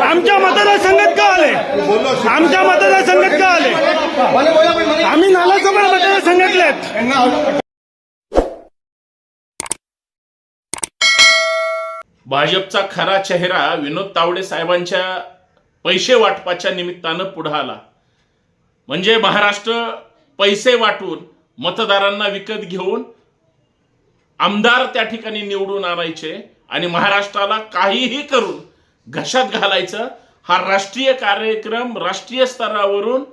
आमच्या मतदारसंघात का आले? आमच्या मतदारसंघात का आले? आम्ही नाला भाजपचा खरा चेहरा विनोद तावडे साहेबांच्या पैसे वाटपाच्या निमित्तानं पुढं आला. म्हणजे महाराष्ट्र पैसे वाटून मतदारांना विकत घेऊन आमदार त्या ठिकाणी निवडून आणायचे आणि महाराष्ट्राला काहीही करून घशात घालायचं. हा राष्ट्रीय कार्यक्रम राष्ट्रीय स्तरावरून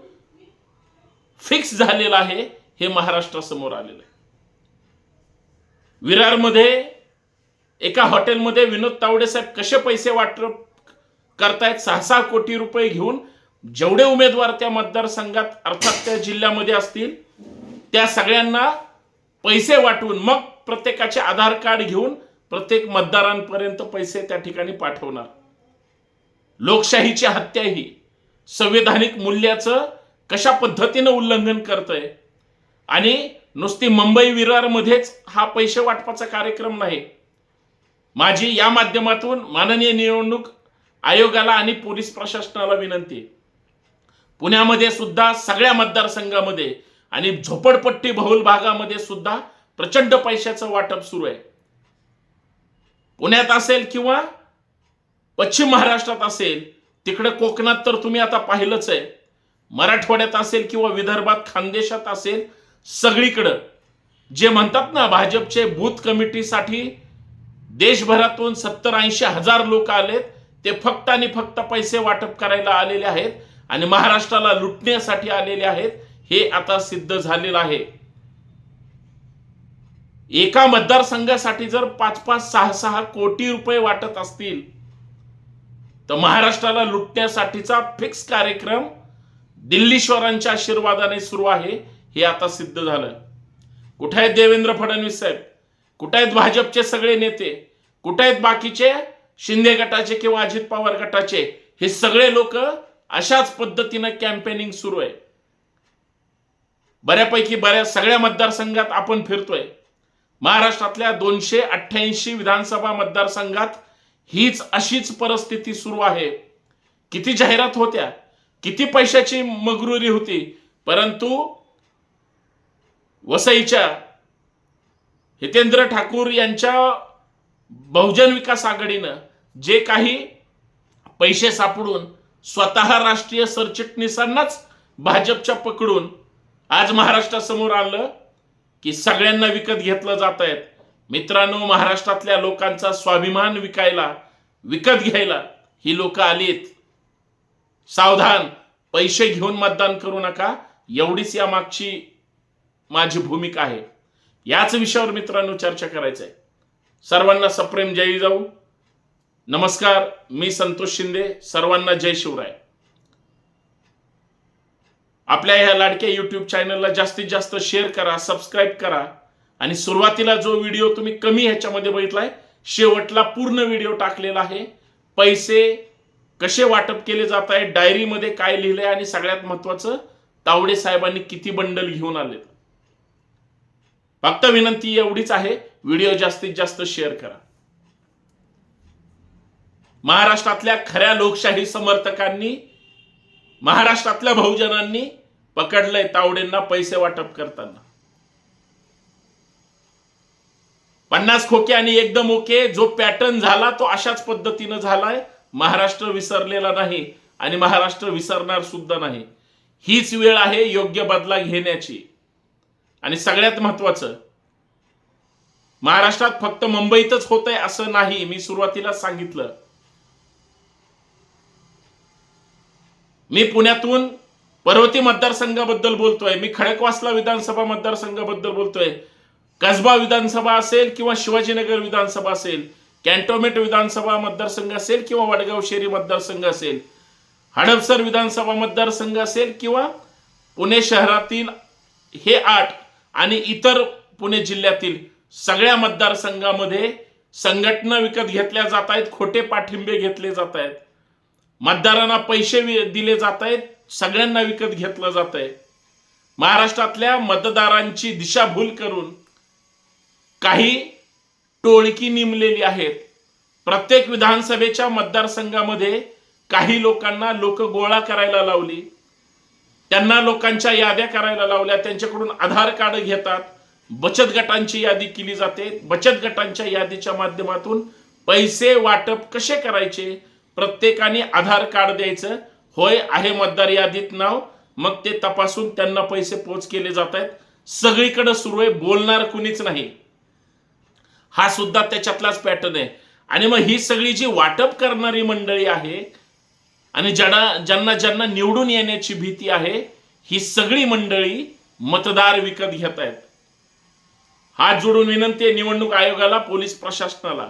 फिक्स झालेला आहे हे महाराष्ट्रासमोर आलेलं आहे. विरारमध्ये एका हॉटेलमध्ये विनोद तावडे साहेब कसे पैसे वाटप करतायत सहा सहा कोटी रुपये घेऊन जेवढे उमेदवार त्या मतदारसंघात अर्थात त्या जिल्ह्यामध्ये असतील त्या सगळ्यांना पैसे वाटून मग प्रत्येकाचे आधार कार्ड घेऊन प्रत्येक मतदारांपर्यंत पैसे त्या ठिकाणी पाठवणार. लोकशाहीची हत्या ही संविधानिक मूल्याचं कशा पद्धतीनं उल्लंघन करतंय? आणि नुसती मुंबई विरारमध्येच हा पैसे वाटपाचा कार्यक्रम नाही. माझी या माध्यमातून माननीय निवडणूक आयोगाला आणि पोलीस प्रशासनाला विनंती. पुण्यामध्ये सुद्धा सगळ्या मतदारसंघामध्ये आणि झोपडपट्टी बहुल भागामध्ये सुद्धा प्रचंड पैशाचं वाटप सुरू आहे. पुण्यात असेल किंवा पश्चिम महाराष्ट्रात असेल तिकडे कोकणात तर तुम्ही आता पाहिलंच आहे. मराठवाड्यात असेल किंवा विदर्भात खानदेशात असेल सगळीकडं. जे म्हणतात ना भाजपचे बूथ कमिटीसाठी देशभरातून सत्तर ऐंशी हजार लोक आलेत ते फक्त आणि फक्त पैसे वाटप करायला आलेले आहेत आणि महाराष्ट्राला लुटण्यासाठी आलेले आहेत. हे आता सिद्ध झालेलं आहे. एका मतदारसंघासाठी जर पाच पाच सहा सहा कोटी रुपये वाटत असतील तर महाराष्ट्राला लुटण्यासाठीचा फिक्स कार्यक्रम दिल्लीश्वरांच्या आशीर्वादाने सुरू आहे हे आता सिद्ध झालं. कुठे आहेत देवेंद्र फडणवीस साहेब? कुठे आहेत भाजपचे सगळे नेते? कुठे आहेत बाकीचे? शिंदे गटाचे किंवा अजित पवार गटाचे? हे सगळे लोक अशाच पद्धतीनं कॅम्पेनिंग सुरू आहे. बऱ्यापैकी बऱ्याच सगळ्या मतदारसंघात आपण फिरतोय. महाराष्ट्रातल्या दोनशे अठ्ठ्याऐंशी विधानसभा मतदारसंघात हीच अशीच परिस्थिती सुरू आहे. किती जाहिरात होत्या किती पैशाची मगरुरी होती परंतु वसईच्या हितेंद्र ठाकूर यांच्या बहुजन विकास आघाडीनं जे काही पैसे सापडून स्वतः राष्ट्रीय सरचिटणीसांनाच भाजपच्या पकडून आज महाराष्ट्रासमोर आलं की सगळ्यांना विकत घेतलं जात आहेत मित्रांनो महाराष्ट्रातल्या लोकांचा स्वाभिमान विकायला विकत घ्यायला ही लोक आलीत. सावधान पैसे घेऊन मतदान करू नका. एवढीच या मागची माझी भूमिका आहे. याच विषयावर मित्रांनो चर्चा करायचं आहे सर्वांना सप्रेम जय जाऊ. नमस्कार मी संतोष शिंदे. सर्वांना जय शिवराय. आपल्या ह्या लाडक्या यूट्यूब चॅनलला जास्तीत जास्त शेअर करा सबस्क्राईब करा. आणि सुरुवातीला जो व्हिडिओ तुम्ही कमी ह्याच्यामध्ये बघितलाय शेवटला पूर्ण व्हिडिओ टाकलेला आहे. पैसे कसे वाटप केले जात आहे डायरीमध्ये काय लिहिलंय आणि सगळ्यात महत्वाचं तावडे साहेबांनी किती बंडल घेऊन आलेत. फक्त विनंती एवढीच आहे व्हिडिओ जास्तीत जास्त शेअर करा. महाराष्ट्रातल्या खऱ्या लोकशाही समर्थकांनी महाराष्ट्रातल्या बहुजनांनी पकडलंय तावडेंना पैसे वाटप करताना. पन्नास खोके आणि एकदम ओके जो पॅटर्न झाला तो अशाच पद्धतीनं झालाय. महाराष्ट्र विसरलेला नाही आणि महाराष्ट्र विसरणार सुद्धा नाही. हीच वेळ आहे योग्य बदला घेण्याची. आणि सगळ्यात महत्वाचं महाराष्ट्रात फक्त मुंबईतच होत आहे असं नाही. मी सुरुवातीला सांगितलं. मी पुण्यातून पर्वती मतदारसंघाबद्दल बोलतोय. मी खडकवासला विधानसभा मतदारसंघाबद्दल बोलतोय. कसबा विधानसभा असेल किंवा शिवाजीनगर विधानसभा असेल कॅन्टोमेंट विधानसभा मतदारसंघ असेल किंवा वडगाव शेरी मतदारसंघ असेल हडपसर विधानसभा मतदारसंघ असेल किंवा पुणे शहरातील हे आठ आणि इतर पुणे जिल्ह्यातील सगळ्या मतदारसंघामध्ये संघटना विकत घेतल्या जात आहेत खोटे पाठिंबे घेतले जात आहेत. मतदारांना पैसे दिले जात आहेत सगळ्यांना विकत घेतलं जात आहे महाराष्ट्रातल्या मतदारांची दिशाभूल करून काही टोळकी नेमलेली आहेत. प्रत्येक विधानसभेच्या मतदारसंघामध्ये काही लोकांना लोक गोळा करायला लावली. त्यांना लोकांच्या याद्या करायला लावल्या. त्यांच्याकडून आधार कार्ड घेतात. बचत गटांची यादी केली जाते. बचत गटांच्या यादीच्या माध्यमातून पैसे वाटप कसे करायचे? प्रत्येकाने आधार कार्ड द्यायचं. होय आहे मतदार यादीत नाव. मग ते तपासून त्यांना पैसे पोच केले जात आहेत. सगळीकडे सुरू आहे बोलणार कुणीच नाही. हा सुद्धा त्याच्यातलाच पॅटर्न आहे. आणि मग ही सगळी जी वाटप करणारी मंडळी आहे आणि ज्यांना ज्यांना ज्यांना निवडून येण्याची भीती आहे ही सगळी मंडळी मतदार विकत घेत आहेत. हात जोडून विनंती आहे निवडणूक आयोगाला पोलीस प्रशासनाला.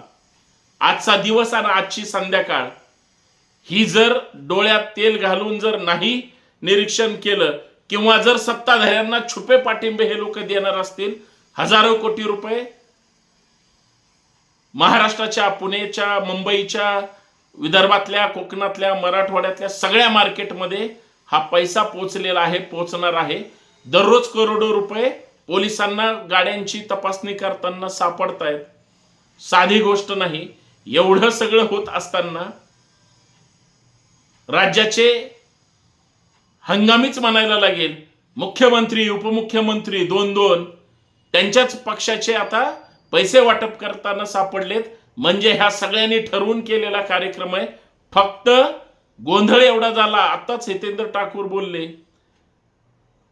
आजचा दिवस आणि आजची संध्याकाळ ही जर डोळ्यात तेल घालून जर नाही निरीक्षण केलं किंवा जर सत्ताधाऱ्यांना छुपे पाठिंबे हे लोक देणार असतील हजारो कोटी रुपये महाराष्ट्राच्या पुणेच्या मुंबईच्या विदर्भातल्या कोकणातल्या मराठवाड्यातल्या सगळ्या मार्केटमध्ये हा पैसा पोचलेला आहे पोचणार आहे. दररोज करोडो रुपये पोलिसांना गाड्यांची तपासणी करताना सापडतायत. साधी गोष्ट नाही. एवढं सगळं होत असताना राज्याचे हंगामीच म्हणायला लागेल. मुख्यमंत्री उपमुख्यमंत्री दोन दोन त्यांच्याच पक्षाचे आता पैसे वाटप करताना सापडलेत. म्हणजे ह्या सगळ्यांनी ठरवून केलेला कार्यक्रम आहे. फक्त गोंधळ एवढा झाला. आताच हितेंद्र ठाकूर बोलले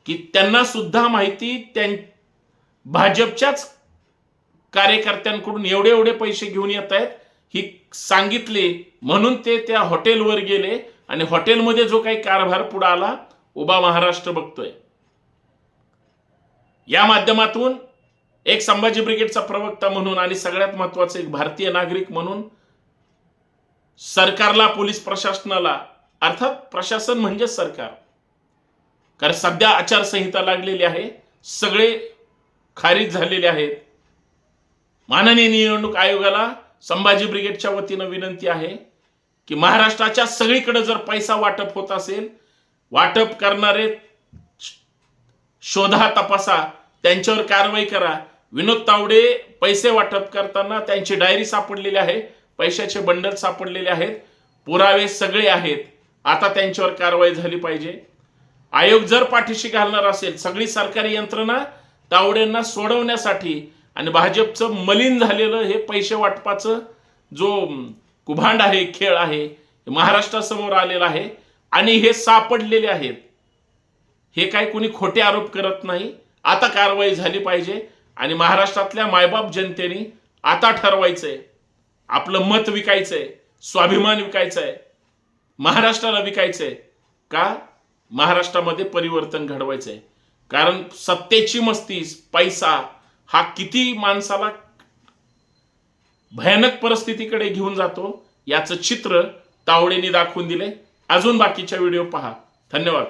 की त्यांना सुद्धा माहिती त्यां भाजपच्याच कार्यकर्त्यांकडून एवढे एवढे पैसे घेऊन येत आहेत. ही सांगितले. म्हणून ते त्या हॉटेलवर गेले. आणि हॉटेलमध्ये जो काही कारभार पुढे आला उभा महाराष्ट्र बघतोय. या माध्यमातून एक संभाजी ब्रिगेडचा प्रवक्ता म्हणून आणि सगळ्यात महत्वाचं एक भारतीय नागरिक म्हणून सरकारला पोलीस प्रशासनाला अर्थात प्रशासन म्हणजे सरकार. कारण सध्या आचारसंहिता लागलेली आहे सगळे खारिज झालेले आहेत. माननीय निवडणूक आयोगाला संभाजी ब्रिगेडच्या वतीनं विनंती आहे की महाराष्ट्राच्या सगळीकडे जर पैसा वाटप होत असेल वाटप करणारे शोधा तपासा त्यांच्यावर कारवाई करा. विनोद तावडे पैसे वाटप करताना त्यांची डायरी सापडलेली आहे पैशाचे बंडल सापडलेले आहेत पुरावे सगळे आहेत. आता त्यांच्यावर कारवाई झाली पाहिजे. आयोग जर पाठीशी घालणार असेल सगळी सरकारी यंत्रणा तावडेंना सोडवण्यासाठी आणि भाजपचं मलिन झालेलं हे पैसे वाटपाचं जो कुभांड आहे खेळ आहे महाराष्ट्रासमोर आलेलं आहे आणि हे सापडलेले आहेत. हे काय कोणी खोटे आरोप करत नाही. आता कारवाई झाली पाहिजे आणि महाराष्ट्रातल्या मायबाप जनतेने आता ठरवायचंय. आपलं मत विकायचंय स्वाभिमान विकायचंय महाराष्ट्राला विकायचंय. का? महाराष्ट्रामध्ये परिवर्तन घडवायचंय. कारण सत्तेची मस्ती पैसा हा किती माणसाला भयानक परिस्थितीकडे घेऊन जातो. याचं चित्र तावडेने दाखवून दिले अजून बाकीच्या व्हिडिओ पहा. धन्यवाद.